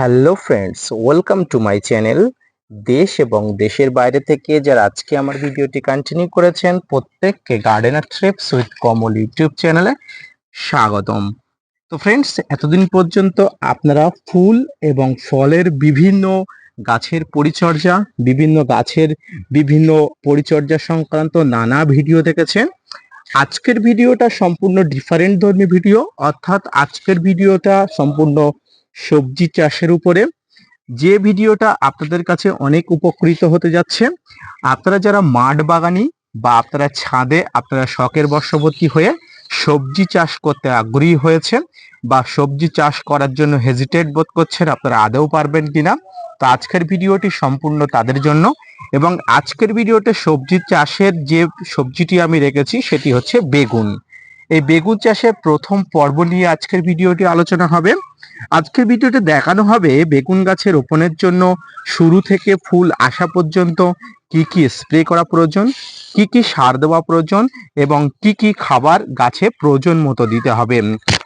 Hello friends welcome to my channel দেশ এবং দেশের বাইরে থেকে যারা আজকে আমার ভিডিওটি কন্টিনিউ করেছেন, প্রত্যেককে gardener trips with Kamal YouTube চ্যানেলে স্বাগতম। তো ফ্রেন্ডস এতদিন পর্যন্ত আপনারা ফুল এবং ফলের বিভিন্ন গাছের পরিচর্যা, বিভিন্ন গাছের বিভিন্ন পরিচর্যা সংক্রান্ত নানা ভিডিও দেখেছেন। আজকের ভিডিওটা সম্পূর্ণ ডিফারেন্ট ধর্মী ভিডিও অর্থাৎ আজকের ভিডিওটা সম্পূর্ণ সবজি চাষের উপরে। যে ভিডিওটা আপনাদের কাছে অনেক উপকৃত হতে যাচ্ছে, আপনারা যারা মাঠ বাগানি বা আপনারা ছাদে আপনারা শখের বশবর্তী হয়ে সবজি চাষ করতে আগ্রহী হয়েছেন বা সবজি চাষ করার জন্য হেজিটেট বোধ করছেন, আপনারা আদৌ পারবেন কিনা? তো আজকের ভিডিওটি সম্পূর্ণ তাদের জন্য এবং আজকের ভিডিওতে সবজি চাষের যে সবজিটি আমি রেখেছি, সেটি হচ্ছে বেগুন। এই বেগুন চাষের প্রথম পর্ব নিয়ে আজকের ভিডিওটি আলোচনা হবে। আজকের ভিডিওতে দেখানো হবে বেগুন গাছের রোপণের জন্য শুরু থেকে ফুল আসা পর্যন্ত কি কি স্প্রে করা প্রয়োজন, কি কি সার দেওয়া প্রয়োজন এবং কি কি খাবার গাছে প্রয়োজন মতো দিতে হবে।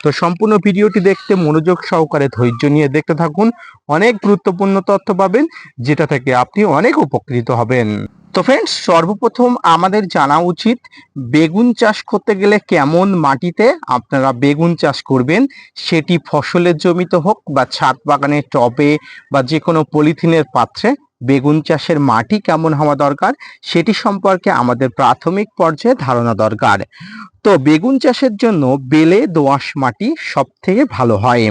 তো সম্পূর্ণ ভিডিওটি দেখতে মনোযোগ সহকারে ধৈর্য নিয়ে দেখতে থাকুন। অনেক গুরুত্বপূর্ণ তথ্য পাবেন, যেটা থেকে আপনি অনেক উপকৃত হবেন। তো ফ্রেন্ডস সর্বপ্রথম আমাদের জানা উচিত, বেগুন চাষ করতে গেলে কেমন মাটিতে আপনারা বেগুন চাষ করবেন? সেটি ফসলের জমিতে হোক বা ছাদ বাগানের টবে বা যে কোনো পলিথিনের পাত্রে। বেগুন চাষের মাটি কেমন হওয়া দরকার? সেটি সম্পর্কে আমাদের প্রাথমিক পর্যায়ে ধারণা দরকার। তো বেগুন চাষের জন্য বেলে দোআঁশ মাটি সব থেকে ভালো হয়।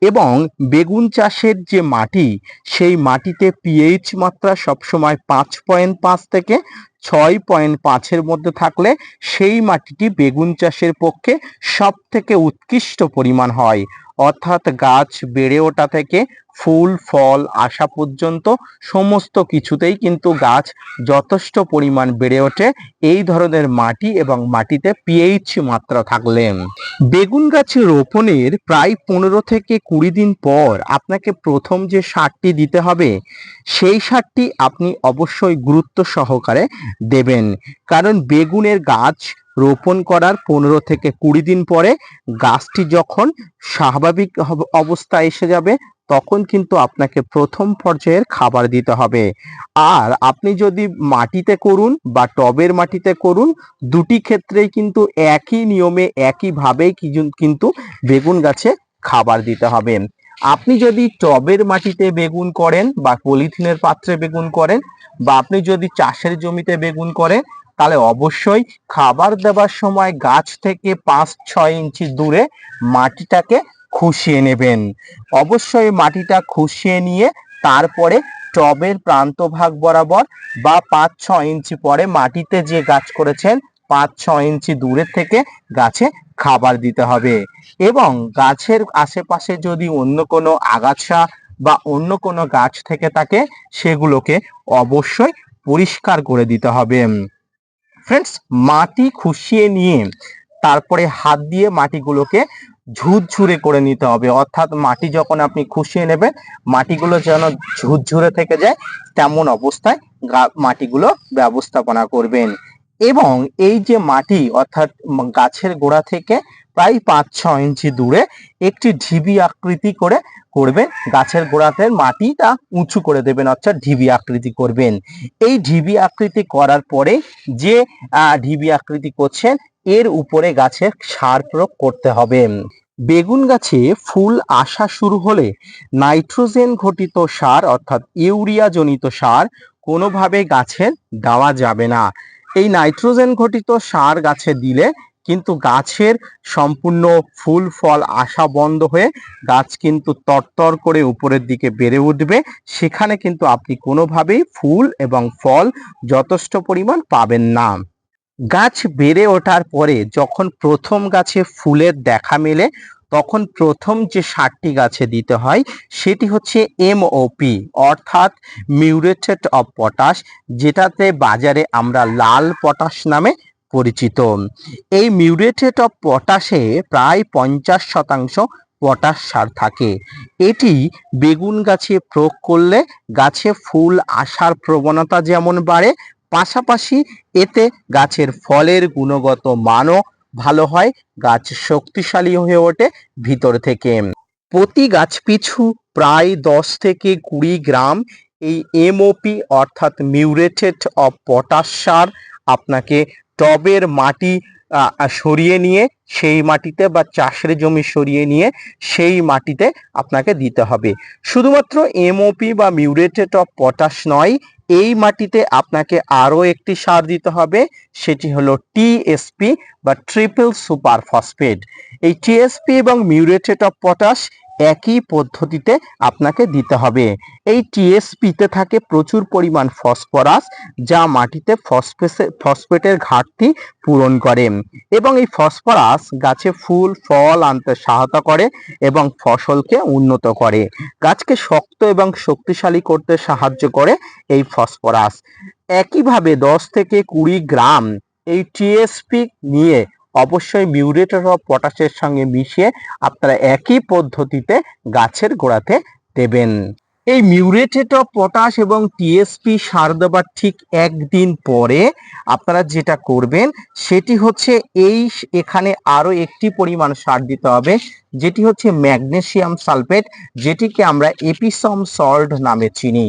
এবং বেগুন চাষের যে মাটি, সেই মাটিতে পিএইচ মাত্রা সবসময় পাঁচ পয়েন্ট পাঁচ থেকে ছয় পয়েন্ট পাঁচের মধ্যে থাকলে সেই মাটিটি বেগুন চাষের পক্ষে সব থেকে উৎকৃষ্ট পরিমাণ হয়। অর্থাৎ গাছ বেড়ে ওঠা থেকে ফুল, ফল আসা পর্যন্ত সমস্ত কিছুতেই কিন্তু গাছ যথেষ্ট পরিমাণ বেড়ে ওঠে। এই ধরনের মাটি এবং মাটিতে পিএইচ মাত্রা থাকলে। বেগুন গাছ রোপণের প্রায় পনেরো থেকে কুড়ি দিন পর আপনাকে প্রথম যে সারটি দিতে হবে, সেই সারটি আপনি অবশ্যই গুরুত্ব সহকারে দেবেন। কারণ বেগুনের গাছ রোপণ করার পনেরো থেকে কুড়ি দিন পরে গাছটি যখন স্বাভাবিক অবস্থায় এসে যাবে, তখন কিন্তু আপনাকে প্রথম পর্যায়ের খাবার দিতে হবে। আর আপনি যদি মাটিতে করুন বা টবের মাটিতে করুন, দুটি ক্ষেত্রেই কিন্তু একই নিয়মে একইভাবেই কিন্তু বেগুন গাছে খাবার দিতে হবে। আপনি যদি টবের মাটিতে বেগুন করেন বা পলিথিনের পাত্রে বেগুন করেন বা আপনি যদি চাষের জমিতে বেগুন করেন তাহলে অবশ্যই খাবার দেওয়ার সময় গাছ থেকে পাঁচ, ছয় ইঞ্চি দূরে মাটিটাকে খুশিয়ে নেবেন। অবশ্যই মাটিটা খুশিয়ে নিয়ে তারপরে টবের প্রান্ত ভাগ বরাবর বা পাঁচ ছ ইঞ্চি পরে মাটিতে যে গাছ করেছেন, পাঁচ ছ ইঞ্চি দূরের থেকে গাছে খাবার দিতে হবে। এবং গাছের আশেপাশে যদি অন্য কোনো আগাছা বা অন্য কোনো গাছ থেকে থাকে, সেগুলোকে অবশ্যই পরিষ্কার করে দিতে হবে। ফ্রেন্ডস মাটি খুশিয়ে নিয়ে তারপরে হাত দিয়ে মাটিগুলোকে ঝুরঝুরে করে নিতে হবে। অর্থাৎ মাটি যখন আপনি খুশিয়ে নেবেন, মাটিগুলো যেন ঝুরঝুরে থেকে যায়, তেমন অবস্থায় মাটিগুলো ব্যবস্থাপনা করবেন। এবং এই যে মাটি, অর্থাৎ গাছের গোড়া থেকে প্রায় পাঁচ, ছ ইঞ্চি দূরে একটি ঢিবি আকৃতি করে করবেন। গাছের গোড়াতে মাটিটা উঁচু করে দেবেন, অর্থাৎ ঢিবি আকৃতি করবেন। এই ঢিবি আকৃতি করার পরে যে ঢিবি আকৃতি করছেন, এর উপরে গাছের সার প্রয়োগ করতে হবে। বেগুন গাছে ফুল আসা শুরু হলে নাইট্রোজেন ঘটিত সার, অর্থাৎ ইউরিয়া জনিত সার, কোনোভাবে গাছের দেওয়া যাবে না। এই নাইট্রোজেন ঘটিত সার গাছে দিলে কিন্তু গাছের সম্পূর্ণ ফুল, ফল আসা বন্ধ হয়ে গাছ কিন্তু তরতর করে উপরের দিকে বেড়ে উঠবে। সেখানে কিন্তু আপনি কোনোভাবেই ফুল এবং ফল যথেষ্ট পরিমাণ পাবেন না। গাছ বেড়ে ওঠার পরে যখন প্রথম গাছে ফুলের দেখা মেলে, তখন প্রথম যে সারটি গাছে দিতে হয়, সেটি হচ্ছে এমওপি অর্থাৎ মিউরেটেড অফ পটাশ, যেটাতে বাজারে আমরা লাল পটাশ নামে পরিচিত। এই মিউরেটেট অফ পটাশে প্রায় পঞ্চাশ শতাংশ পটাশ সার থাকে। এটি বেগুন গাছে প্রয়োগ করলে গাছে ফুল আসার প্রবণতা যেমন বাড়ে, পাশাপাশি এতে গাছের ফলের গুণগত মানও ভালো হয়, গাছ শক্তিশালী হয়ে ওঠে ভিতর থেকে। প্রতি গাছ পিছু প্রায় দশ থেকে কুড়ি গ্রাম এই এমওপি অর্থাৎ মিউরেটেড অফ পটাশ সার আপনাকে টবের মাটি সরিয়ে নিয়ে সেই মাটিতে বা চাষের জমি সরিয়ে নিয়ে সেই মাটিতে আপনাকে দিতে হবে। শুধুমাত্র এমওপি বা মিউরেটেড অফ পটাশ নয়, এই মাটিতে আপনাকে আরও একটি সার দিতে হবে, সেটি হলো টিএসপি বা ট্রিপল সুপার ফসফেট এই টিএসপি এবং মিউরেটেড অফ পটাশ একই পদ্ধতিতে আপনাকে দিতে হবে। এই টিএসপিতে থাকে প্রচুর পরিমাণ ফসফরাস, যা মাটিতে ফসফেসে, ফসফেটের ঘাটতি পূরণ করে। এবং এই ফসফরাস গাছে ফুল, ফল আনতে সহায়তা করে এবং ফসলকে উন্নত করে। গাছকে শক্ত এবং শক্তিশালী করতে সাহায্য করে এই ফসফরাস। একইভাবে দশ থেকে কুড়ি গ্রাম এই টিএসপি নিয়ে অবশ্যই মিউরেটর অফ পটাশের সঙ্গে মিশিয়ে আপনারা একই পদ্ধতিতে গাছের গোড়াতে দেবেন। এই মিউরেটেড অফ পটাশ এবং টিএসপি সার দেবার ঠিক একদিন পরে আপনারা যেটা করবেন, সেটি হচ্ছে এই এখানে আরও একটি পরিমাণ সার দিতে হবে। যেটি হচ্ছে ম্যাগনেসিয়াম সালফেট, যেটিকে আমরা এপিসম সল্ট নামে চিনি।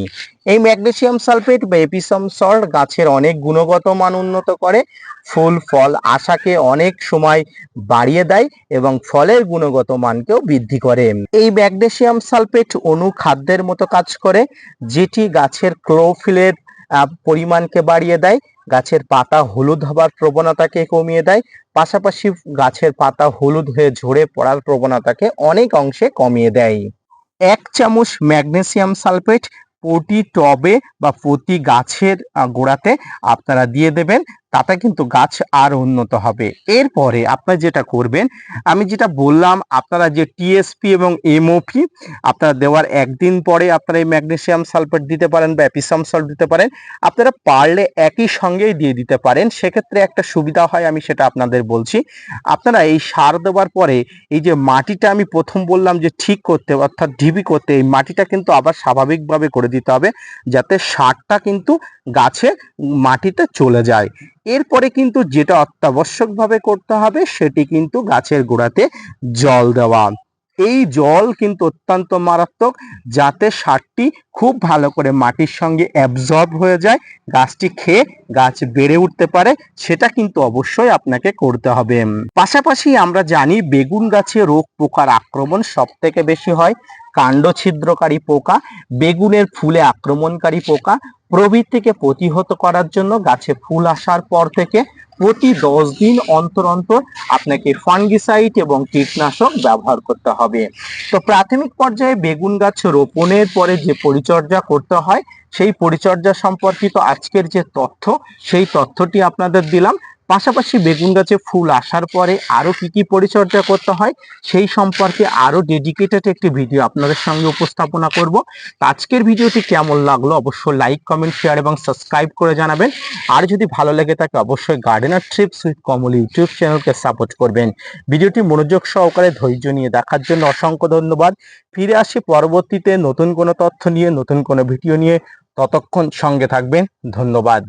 এই ম্যাগনেসিয়াম সালফেট বা এপিসম সল্ট গাছের অনেক গুণগত মান উন্নত করে, ফুল, ফল, আশাকে অনেক সময় বাড়িয়ে দেয় এবং ফলের গুণগত মানকেও বৃদ্ধি করে। এই ম্যাগনেসিয়াম সালফেট অনুখাদ্যের মতো কাজ করে, যেটি গাছের ক্লোরোফিলের পরিমাণকে বাড়িয়ে দেয় গাছের পাতা হলুদ হবার প্রবণতাকে কমিয়ে দেয়। পাশাপাশি গাছের পাতা হলুদ হয়ে ঝরে পড়ার প্রবণতাকে অনেক অংশে কমিয়ে দেয়। এক চামচ ম্যাগনেসিয়াম সালফেট প্রতি টবে বা প্রতি গাছের গোড়াতে আপনারা দিয়ে দেবেন। তাতে কিন্তু গাছ আর উন্নত হবে। এরপরে আপনারা যেটা করবেন, আমি যেটা বললাম, আপনারা যে টিএসপি এবং এমওপি আপনারা দেওয়ার একদিন পরে আপনারা এই ম্যাগনেসিয়াম সালফেট দিতে পারেন বা এপিসাম সল্ট দিতে পারেন। আপনারা পারলে একই সঙ্গেই দিয়ে দিতে পারেন। সেক্ষেত্রে একটা সুবিধা হয়, আমি সেটা আপনাদের বলছি। আপনারা এই সার দেওয়ার পরে এই যে মাটিটা আমি প্রথম বললাম যে ঠিক করতে, অর্থাৎ ঢিবি করতে, এই মাটিটা কিন্তু আবার স্বাভাবিকভাবে করে দিতে হবে, যাতে সারটা কিন্তু গাছে, মাটিতে চলে যায়। এরপরে কিন্তু যেটা অত্যাবশ্যকভাবে করতে হবে সেটি কিন্তু গাছের গোড়াতে জল দেওয়া। এই জল কিন্তু অত্যন্ত মারাত্মক, যাতে সারটি খুব ভালো করে মাটির সঙ্গে অ্যাবজর্ব হয়ে যায়, গাছটি খেয়ে গাছ বেড়ে উঠতে পারে, সেটা কিন্তু অবশ্যই আপনাকে করতে হবে। পাশাপাশি আমরা জানি বেগুন গাছে রোগ পোকার আক্রমণ সব থেকে বেশি হয় কাণ্ড ছিদ্রকারী পোকা, বেগুনের ফুলে আক্রমণকারী পোকা প্রভৃতিকে প্রতিহত করার জন্য গাছে ফুল আসার পর থেকে প্রতি দশ দিন অন্তর অন্তর আপনাকে ফাঙ্গিসাইড এবং কীটনাশক ব্যবহার করতে হবে। তো প্রাথমিক পর্যায়ে বেগুন গাছ রোপণের পরে যে পরিচর্যা করতে হয়, সেই পরিচর্যা সম্পর্কিত আজকের যে তথ্য, সেই তথ্যটি আপনাদের দিলাম। পাশাপাশি বেগুন গাছে ফুল আসার পরে আরও কি কি পরিচর্যা করতে হয়, সেই সম্পর্কে আরও ডেডিকেটেড একটি ভিডিও আপনাদের সঙ্গে উপস্থাপনা করব। আজকের ভিডিওটি কেমন লাগল অবশ্যই লাইক কমেন্ট শেয়ার এবং সাবস্ক্রাইব করে জানাবেন। আর যদি ভালো লেগে থাকে অবশ্যই gardener trips with Kamal YouTube চ্যানেলকে সাপোর্ট করবেন। ভিডিওটি মনোযোগ সহকারে ধৈর্য নিয়ে দেখার জন্য অসংখ্য ধন্যবাদ। ফিরে আসি পরবর্তীতে নতুন কোনো তথ্য নিয়ে, নতুন কোনো ভিডিও নিয়ে। ততক্ষণ সঙ্গে থাকবেন। ধন্যবাদ।